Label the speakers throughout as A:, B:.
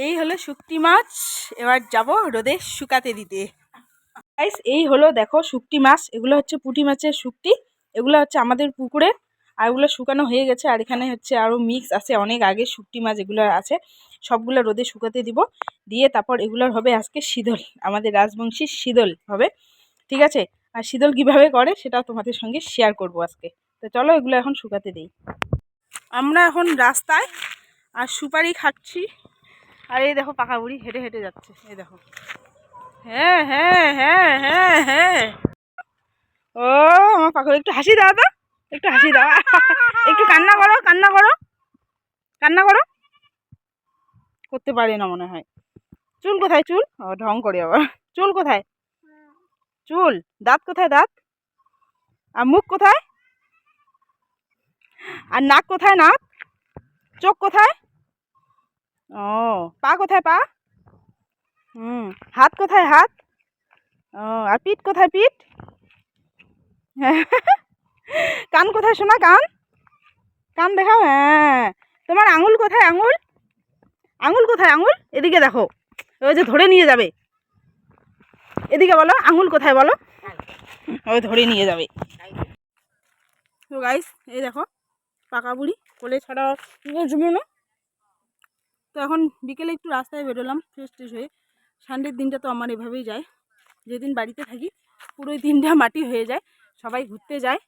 A: এই হলো শুকটি মাছ। এবার যাব রোদে শুকাতে দিতে। গাইস এই হলো দেখো শুকটি মাছ। এগুলো হচ্ছে পুঁটি মাছের শুকটি এগুলো হচ্ছে আমাদের পুকুরে। আর এগুলো শুকানো হয়ে গেছে। আর এখানে হচ্ছে আরও মিক্স আছে। অনেক আগে শুকটি মাছ এগুলো আছে। সবগুলো রোদে শুকাতে দিব। দিয়ে তারপর এগুলোর হবে আজকে শীতল। আমাদের রাজবংশীর শীতল হবে। ঠিক আছে? আর শীতল কীভাবে করে সেটা তোমাদের সঙ্গে শেয়ার করব আজকে। তো চলো এগুলো এখন শুকাতে দিই। আমরা এখন রাস্তায় আর সুপারি খাচ্ছি। আর এই দেখো পাকা বুড়ি হেঁটে হেঁটে যাচ্ছে। এই দেখো। হ্যাঁ হ্যাঁ হ্যাঁ হ্যাঁ হ্যাঁ। ও, আমার পাকা একটু হাসি দাও তো। একটু হাসি দাও। একটু কান্না করো কান্না করো। কান্না করো। করতে পারি না মনে হয়। চুল কোথায়, চুল? ও, ঢং করে আবার। চুল কোথায়? চুল। দাঁত কোথায়, দাঁত? আর মুখ কোথায়? আর নাক কোথায়, নাক? চোখ কোথায়? ও, পা কোথায় পা? হুম, হাত কোথায় হাত? ও, আর পিঠ কোথায় পিঠ? কান কোথায় শোনা কান? কান দেখাও হ্যাঁ। তোমার আঙুল কোথায়, আঙুল? আঙুল কোথায়, আঙুল? এদিকে দেখো, ওই যে ধরে নিয়ে যাবে। এদিকে বলো, আঙুল কোথায় বলো? ওই ধরে নিয়ে যাবে। তো গাইস এই দেখো, পাকা বুড়ি, কোলে ছাড়া বুঝব না তো এখন বিকেলে একটু রাস্তায় বেরোলাম ফ্রেশ ট্রেশ হয়ে। সানডের দিনটা তো আমার এভাবেই যায়। যেদিন বাড়িতে থাকি পুরো দিনটা মাটি হয়ে যায়। সবাই ঘুরতে যায়,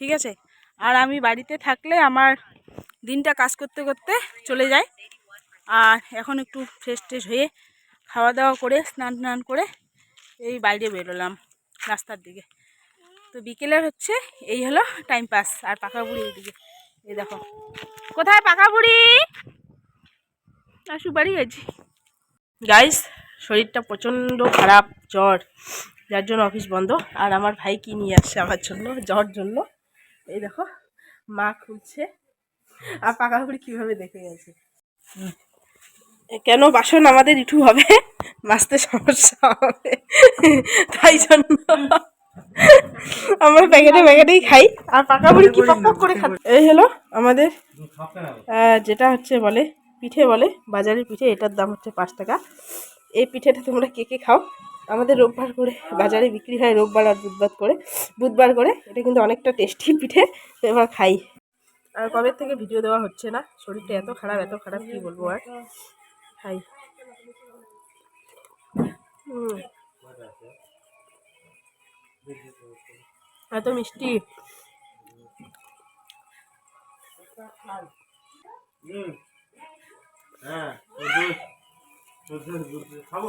A: ঠিক আছে? আর আমি বাড়িতে থাকলে আমার দিনটা কাজ করতে করতে চলে যায়। আর এখন একটু ফ্রেশ ট্রেশ হয়ে খাওয়া দাওয়া করে, স্নান টান করে এই বাইরে বেরোলাম রাস্তার দিকে। তো বিকেলের হচ্ছে, এই হলো টাইম পাস আর পাকা বুড়ি এইদিকে। এই দেখো। কোথায় পাকা বুড়ি? আর বাড়ি গেছি। গাইস শরীরটা প্রচণ্ড খারাপ, জ্বর। যার জন্য অফিস বন্ধ। আর আমার ভাই কি নিয়ে আসছে আমার জন্য? জ্বর জন্য। এই দেখো, মা খুলছে। আর পাকা বুড়ি কীভাবে দেখে গেছে? কেন বাসন আমাদের ইটু হবে? বাঁচতে সমস্যা হবে। তাই জন্য। আমরা প্যাকেটে প্যাকেটেই খাই। আর পাকা বুড়ি কি পক করে খাই এই হলো আমাদের যেটা হচ্ছে বলে পিঠে বলে বাজারের পিঠে, এটার দাম হচ্ছে পাঁচ টাকা। এই পিঠেটা তোমরা কে কে খাও? আমাদের রোববার করে বাজারে বিক্রি হয়, রোববার আর বুধবার করে। বুধবার করে, এটা কিন্তু অনেকটা টেস্টি পিঠে, তো এবার খাই। আর কবে থেকে ভিডিও দেওয়া হচ্ছে না? শরীরটা এত খারাপ এত খারাপ, কি বলব আর? খাই। এত মিষ্টি।
B: হ্যাঁ খাব?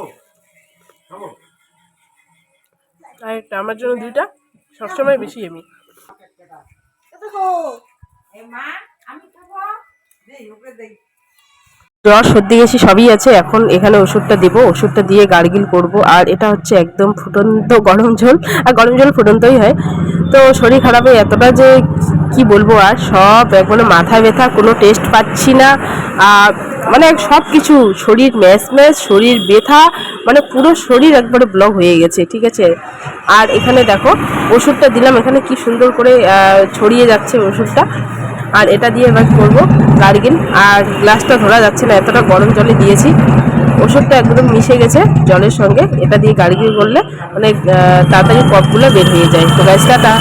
B: খাব?
A: আর একটা আমার জন্য দুইটা? সবসময় বেশি আমি। জ্বর, সর্দি গেছি সবই আছে। এখন এখানে ওষুধটা দেবো, ওষুধটা দিয়ে গার্গিল করব। আর এটা হচ্ছে একদম ফুটন্ত গরম জল। আর গরম জল ফুটন্তই হয়। তো শরীর খারাপে এতটা যে কি বলব আর, সব একবারে মাথা ব্যথা, কোনো টেস্ট পাচ্ছি না। আর মানে সব কিছু, শরীর ম্যাচ ম্যাচ শরীর ব্যথা মানে পুরো শরীর একবারে ব্লক হয়ে গেছে, ঠিক আছে? আর এখানে দেখো, ওষুধটা দিলাম। এখানে কি সুন্দর করে ছড়িয়ে যাচ্ছে ওষুধটা। আর এটা দিয়ে এবার করব গার্গিন। আর গ্লাসটা ধরা যাচ্ছে না, এতটা গরম জলে দিয়েছি। ওষুধটা একদম মিশে গেছে জলের সঙ্গে। এটা দিয়ে গার্গিন করলে অনেক তাড়াতাড়ি পপগুলো বের হয়ে যায়। তো গ্যাসটা